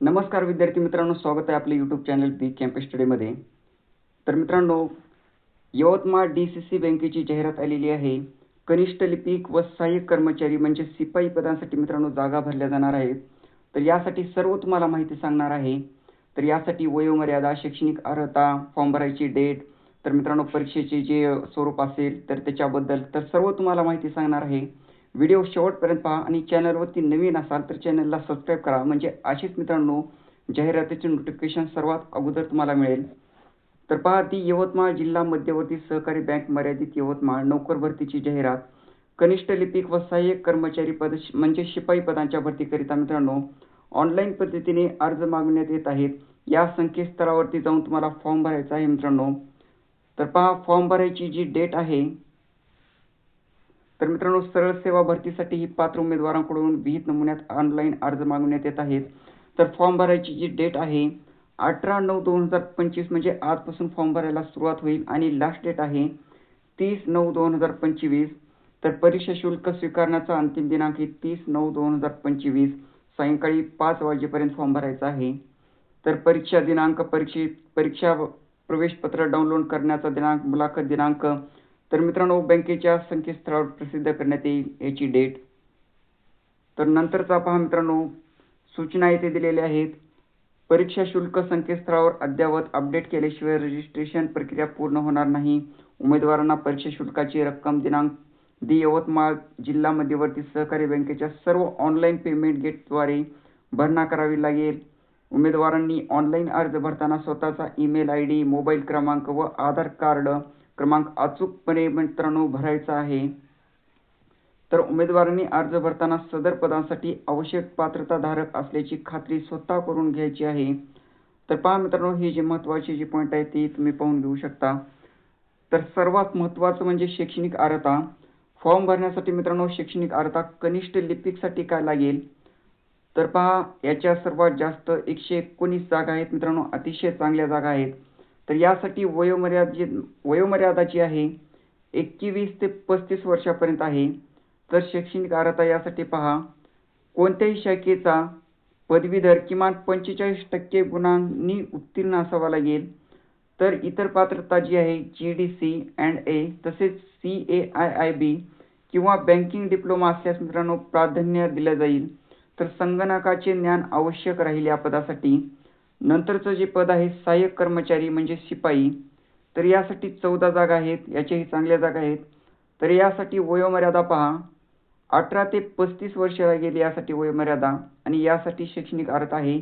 नमस्कार विद्यार्थी मित्रांनो स्वागत आहे आपले यूट्यूब चॅनल बी कॅम्पस स्टडीमध्ये तर मित्रांनो यवतमाळ डी सी सी बँकेची जाहिरात आलेली आहे. कनिष्ठ लिपिक व सहाय्यक कर्मचारी म्हणजे शिपाई पदांसाठी मित्रांनो जागा भरल्या जाणार आहेत. तर यासाठी सर्व तुम्हाला माहिती सांगणार आहे. तर यासाठी वयोमर्यादा शैक्षणिक अर्हता फॉर्म भरायची डेट तर मित्रांनो परीक्षेचे जे स्वरूप असेल तर त्याच्याबद्दल तर सर्व तुम्हाला माहिती सांगणार आहे. व्हिडिओ शेवटपर्यंत पहा आणि चॅनलवरती नवीन असाल तर चॅनलला सबस्क्राईब करा. म्हणजे अशीच मित्रांनो जाहिरातीचे नोटिफिकेशन सर्वात अगोदर तुम्हाला मिळेल. तर पहा ती यवतमाळ जिल्हा मध्यवर्ती सहकारी बँक मर्यादित यवतमाळ नोकर भरतीची जाहिरात. कनिष्ठ लिपिक व सहाय्यक कर्मचारी पद म्हणजे शिपाई पदांच्या भरतीकरिता मित्रांनो ऑनलाईन पद्धतीने अर्ज मागण्यात येत आहेत. या संकेतस्थळावरती जाऊन तुम्हाला फॉर्म भरायचा आहे मित्रांनो. तर पहा फॉर्म भरायची जी डेट आहे तर मित्रांनो सरळ सेवा भरतीसाठी ही पात्र उमेदवारांकडून विहित नमुन्यात ऑनलाईन अर्ज मागवण्यात येत आहेत. तर फॉर्म भरायची जी डेट आहे अठरा नऊ दोन हजार पंचवीस म्हणजे आजपासून फॉर्म भरायला सुरुवात होईल आणि लास्ट डेट आहे तीस नऊ दोन हजार पंचवीस. तर परीक्षा शुल्क स्वीकारण्याचा अंतिम दिनांक ही तीस नऊ दोन हजार पंचवीस. सायंकाळी पाच वाजेपर्यंत फॉर्म भरायचा आहे. तर परीक्षा दिनांक परीक्षे परीक्षा प्रवेशपत्र डाउनलोड करण्याचा दिनांक मुलाखत दिनांक तर मित्रांनो बँकेच्या संकेतस्थळावर प्रसिद्ध करण्यात येईल याची डेट. तर नंतरचा पहा मित्रांनो सूचना येथे दिलेल्या आहेत. परीक्षा शुल्क संकेतस्थळावर अद्ययावत अपडेट केल्याशिवाय रजिस्ट्रेशन प्रक्रिया पूर्ण होणार नाही. उमेदवारांना परीक्षा शुल्काची रक्कम दिनांक दी यवतमाळ जिल्हा मध्यवर्ती सहकारी बँकेच्या सर्व ऑनलाईन पेमेंट गेटद्वारे भरणा करावी लागेल. उमेदवारांनी ऑनलाईन अर्ज भरताना स्वतःचा ईमेल आय डी मोबाईल क्रमांक व आधार कार्ड क्रमांक अचूकपणे मित्रांनो भरायचा आहे. तर उमेदवारांनी अर्ज भरताना सदर पदांसाठी आवश्यक पात्रताधारक असल्याची खात्री स्वतः करून घ्यायची आहे. तर पहा मित्रांनो हे जे महत्त्वाचे जे पॉईंट आहे ती तुम्ही पाहून घेऊ शकता. तर सर्वात महत्त्वाचं म्हणजे शैक्षणिक अर्हता. फॉर्म भरण्यासाठी मित्रांनो शैक्षणिक अर्हता कनिष्ठ लिपिकसाठी काय लागेल? तर पहा याच्या सर्वात जास्त एकशे एकोणीस जागा आहेत मित्रांनो अतिशय चांगल्या जागा आहेत. तर यासाठी वयोमर्यादे वयोमर्यादा जी आहे एकवीस ते पस्तीस वर्षापर्यंत आहे. तर शैक्षणिक अर्हता यासाठी पहा. कोणत्याही शाखेचा पदवीधर किमान पंचेचाळीस टक्के गुणांनी उत्तीर्ण असावा लागेल. तर इतर पात्रता जी आहे G D C and A तसेच C A I I B किंवा बँकिंग डिप्लोमा असल्यास मित्रांनो प्राधान्य दिलं जाईल. तर संगणकाचे ज्ञान आवश्यक राहील या पदासाठी. नंतरचं जे पद आहे सहाय्यक कर्मचारी म्हणजे शिपाई तर यासाठी चौदा जागा आहेत याच्याही चांगल्या जागा आहेत. तर यासाठी वयोमर्यादा पहा. अठरा ते पस्तीस वर्ष लागेल यासाठी वयोमर्यादा आणि यासाठी शैक्षणिक अर्थ आहे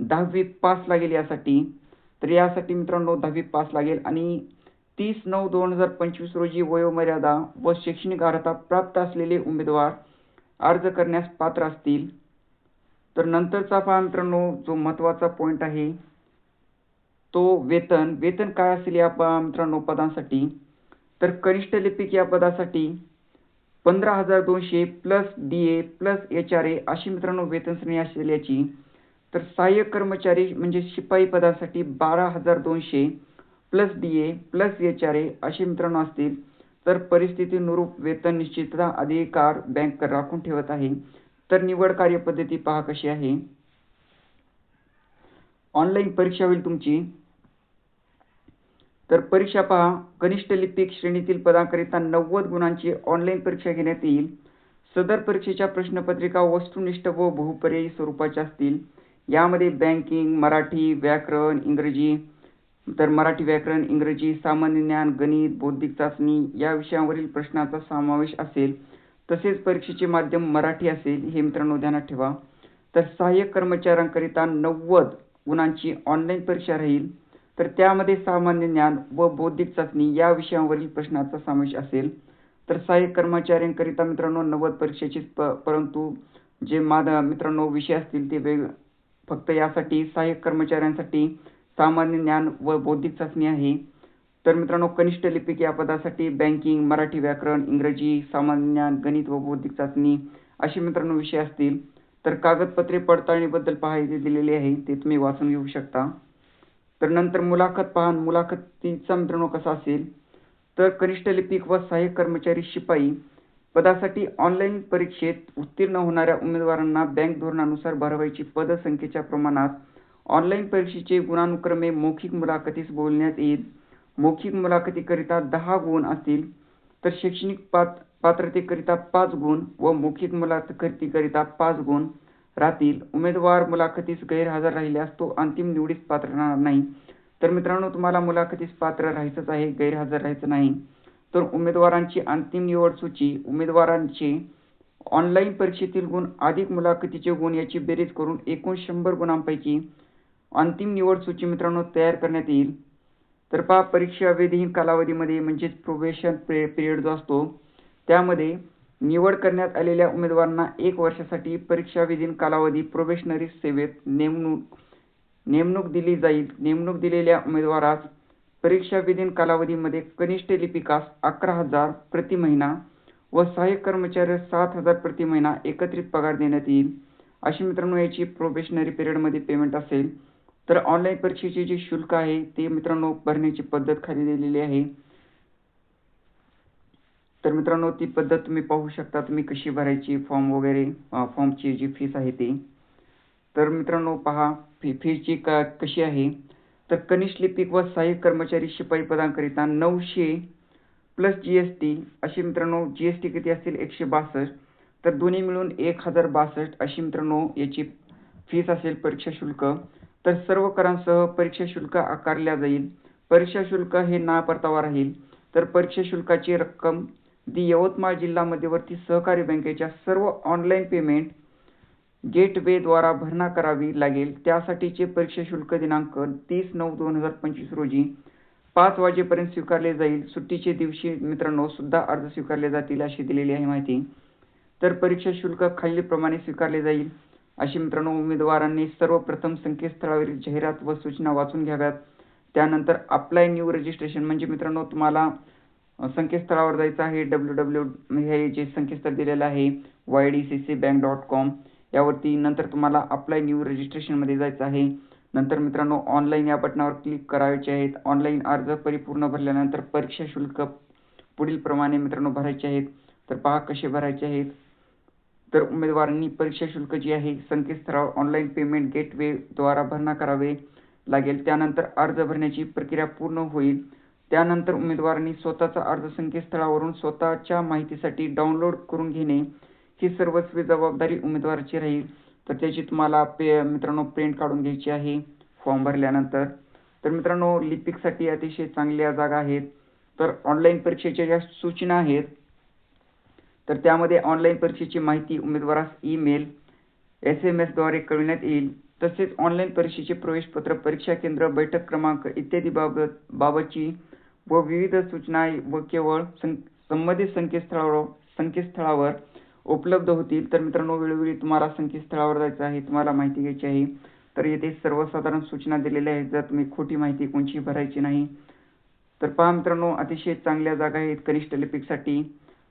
दहावी पास लागेल यासाठी. तर यासाठी मित्रांनो दहावी पास लागेल आणि तीस नऊ दोन हजार पंचवीस रोजी वयोमर्यादा व शैक्षणिक अर्हता प्राप्त असलेले उमेदवार अर्ज करण्यास पात्र असतील. तर नंतरचा पहा मित्रांनो जो महत्त्वाचा पॉईंट आहे तो वेतन. वेतन काय असेल या मित्रांनो पदांसाठी? तर कनिष्ठ लिपिक या पदासाठी पंधरा हजार दोनशे plus D A plus H R A अशी मित्रांनो वेतन श्रेणी असेल याची. तर सहाय्यक कर्मचारी म्हणजे शिपाई पदासाठी बारा हजार दोनशे plus D A plus H R A असे मित्रांनो असतील. तर परिस्थितीनुरूप वेतन निश्चितता अधिकार बँक राखून ठेवत आहे. तर निवड कार्यपद्धती पहा कशी आहे. ऑनलाईन परीक्षा होईल तुमची. तर परीक्षा पहा. कनिष्ठ लिपिक श्रेणीतील पदांकरिता नव्वद गुणांची ऑनलाईन परीक्षा घेण्यात येईल. सदर परीक्षेच्या प्रश्नपत्रिका वस्तुनिष्ठ व बहुपर्यायी स्वरूपाच्या असतील. यामध्ये बँकिंग मराठी व्याकरण इंग्रजी तर मराठी व्याकरण इंग्रजी सामान्य ज्ञान गणित बौद्धिक चाचणी या विषयांवरील प्रश्नांचा समावेश असेल. तसेच परीक्षेचे माध्यम मराठी असेल हे मित्रांनो ध्यानात ठेवा. तर सहाय्यक कर्मचाऱ्यांकरिता नव्वद गुणांची ऑनलाईन परीक्षा राहील. तर त्यामध्ये सामान्य ज्ञान व बौद्धिक चाचणी या विषयांवरील प्रश्नांचा समावेश असेल. तर सहाय्यक कर्मचाऱ्यांकरिता मित्रांनो नव्वद परीक्षेची प परंतु जे माद मित्रांनो विषय असतील ते वेग फक्त यासाठी सहाय्यक कर्मचाऱ्यांसाठी सामान्य ज्ञान व बौद्धिक चाचणी आहे. तर मित्रांनो कनिष्ठ लिपिक या पदासाठी बँकिंग मराठी व्याकरण इंग्रजी सामान्य ज्ञान गणित व बौद्धिक चाचणी असे मित्रांनो विषय असतील. तर कागदपत्रे पडताळणीबद्दल पाहायचे दिलेले आहे ते तुम्ही वाचून घेऊ शकता. तर नंतर मुलाखत पहा. मुलाखतीचा मित्रांनो कसा असेल? तर कनिष्ठ लिपिक व सहाय्यक कर्मचारी शिपाई पदासाठी ऑनलाईन परीक्षेत उत्तीर्ण होणाऱ्या उमेदवारांना बँक धोरणानुसार भरवायची पदसंख्येच्या प्रमाणात ऑनलाईन परीक्षेचे गुणानुक्रमे मौखिक मुलाखतीस बोलण्यात येईल. मौखिक मुलाखतीकरिता दहा गुण असतील तर शैक्षणिक पात पात्रतेकरिता पाच गुण व मौखिक मुलाखतीकरिता पाच गुण राहतील. उमेदवार मुलाखतीस गैरहजर राहिल्यास तो अंतिम निवडीस पात्र राहणार नाही. तर मित्रांनो तुम्हाला मुलाखतीस पात्र राहायचंच आहे गैरहजर राहायचं नाही. तर उमेदवारांची अंतिम निवड सूची उमेदवारांचे ऑनलाईन परीक्षेतील गुण अधिक मुलाखतीचे गुण याची बेरीज करून एकूण शंभर गुणांपैकी अंतिम निवड सूची मित्रांनो तयार करण्यात येईल. तर पहा परीक्षा विधीहीन कालावधीमध्ये म्हणजेच प्रोबेशन पिरियड जो असतो त्यामध्ये निवड करण्यात आलेल्या उमेदवारांना एक वर्षासाठी परीक्षा विधीन कालावधी प्रोबेशनरी सेवेत नेमणूक नेमणूक दिली जाईल. नेमणूक दिलेल्या उमेदवारास परीक्षा विधीन कालावधीमध्ये कनिष्ठ लिपिकास अकरा हजार प्रति महिना व सहाय्यक कर्मचारी सात हजार प्रति महिना एकत्रित पगार देण्यात येईल. अशी मित्रांनो याची प्रोबेशनरी पिरियडमध्ये पेमेंट असेल. तर ऑनलाईन परीक्षेचे जे शुल्क आहे ते मित्रांनो भरण्याची पद्धत खाली दिलेली आहे. तर मित्रांनो ती पद्धत तुम्ही पाहू शकता तुम्ही कशी भरायची फॉर्म वगैरे फॉर्मची जी फीस आहे ती. तर मित्रांनो पहा फी फीची का कशी आहे. तर कनिष्ठ लिपिक व सहाय्यक कर्मचारी शिपाई पदांकरिता नऊशे प्लस जी एस टी अशी मित्रांनो जी एस टी किती असतील? एकशे बासष्ट. तर दोन्ही मिळून एक हजार बासष्ट अशी मित्रांनो याची फीस असेल परीक्षा शुल्क. तर सर्व करांसह परीक्षा शुल्क आकारल्या जाईल. परीक्षा शुल्क हे ना परतावा राहील. तर परीक्षा शुल्काची रक्कम दी यवतमाळ जिल्हा मध्यवर्ती सहकारी बँकेच्या सर्व ऑनलाईन पेमेंट गेटवेद्वारा भरणा करावी लागेल. त्यासाठीचे परीक्षा शुल्क दिनांक तीस नऊ दोन हजार पंचवीस रोजी पाच वाजेपर्यंत स्वीकारले जाईल. सुट्टीचे दिवशी मित्रांनो सुद्धा अर्ज स्वीकारले जातील अशी दिलेली आहे माहिती. तर परीक्षा शुल्क खालीलप्रमाणे स्वीकारले जाईल. अशी मित्रांनो उमेदवारांनी सर्वप्रथम संकेतस्थळावरील जाहिरात व सूचना वाचून घ्याव्यात. त्यानंतर अप्लाय न्यू रजिस्ट्रेशन म्हणजे मित्रांनो तुम्हाला संकेतस्थळावर जायचं आहे. डब्ल्यू डब्ल्यू हे जे संकेतस्थळ दिलेलं आहे Y D C C bank dot com यावरती नंतर तुम्हाला अप्लाय न्यू रजिस्ट्रेशनमध्ये जायचं आहे. नंतर मित्रांनो ऑनलाईन या बटनावर क्लिक करायचे आहेत. ऑनलाईन अर्ज परिपूर्ण भरल्यानंतर परीक्षा शुल्क पुढील प्रमाणे मित्रांनो भरायचे आहेत. तर पहा कसे भरायचे आहेत. तर उमेदवारांनी परीक्षा शुल्क जे आहे संकेतस्थळावर ऑनलाईन पेमेंट गेटवेद्वारा भरणा करावे लागेल. त्यानंतर अर्ज भरण्याची प्रक्रिया पूर्ण होईल. त्यानंतर उमेदवारांनी स्वतःचा अर्ज संकेतस्थळावरून स्वतःच्या माहितीसाठी डाउनलोड करून घेणे ही सर्वस्वी जबाबदारी उमेदवाराची राहील. तर त्याची तुम्हाला पे मित्रांनो प्रिंट काढून घ्यायची आहे. फॉर्म भरल्यानंतर. तर मित्रांनो लिपिकसाठी अतिशय चांगल्या जागा आहेत. तर ऑनलाईन परीक्षेच्या ज्या सूचना आहेत तर त्यामध्ये ऑनलाईन परीक्षेची माहिती उमेदवारास ईमेल एस एम एसद्वारे कळविण्यात येईल. तसेच ऑनलाईन परीक्षेचे प्रवेशपत्र परीक्षा केंद्र बैठक क्रमांक इत्यादी बाबत बाबतची व विविध सूचना व केवळ संबंधित संकेतस्थळावर संकेतस्थळावर उपलब्ध होतील. तर मित्रांनो वेळोवेळी तुम्हाला संकेतस्थळावर जायचं आहे तुम्हाला माहिती घ्यायची आहे. तर येथे सर्वसाधारण सूचना दिलेल्या आहेत. जर तुम्ही खोटी माहिती कोणची भरायची नाही तर पहा मित्रांनो अतिशय चांगल्या जागा आहेत. कनिष्ठ लिपिकसाठी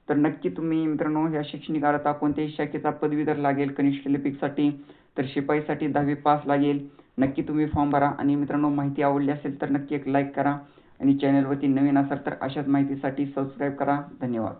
तर नक्की तुम्ही मित्रांनो या शैक्षणिक अर्हता कोणत्याही शाखेचा पदवीधर लागेल कनिष्ठ लिपिकसाठी तर शिपाईसाठी दहावी पास लागेल. नक्की तुम्ही फॉर्म भरा आणि मित्रांनो माहिती आवडली असेल तर नक्की एक लाईक करा आणि चॅनलवरती नवीन असाल तर अशाच माहितीसाठी सबस्क्राईब करा. धन्यवाद.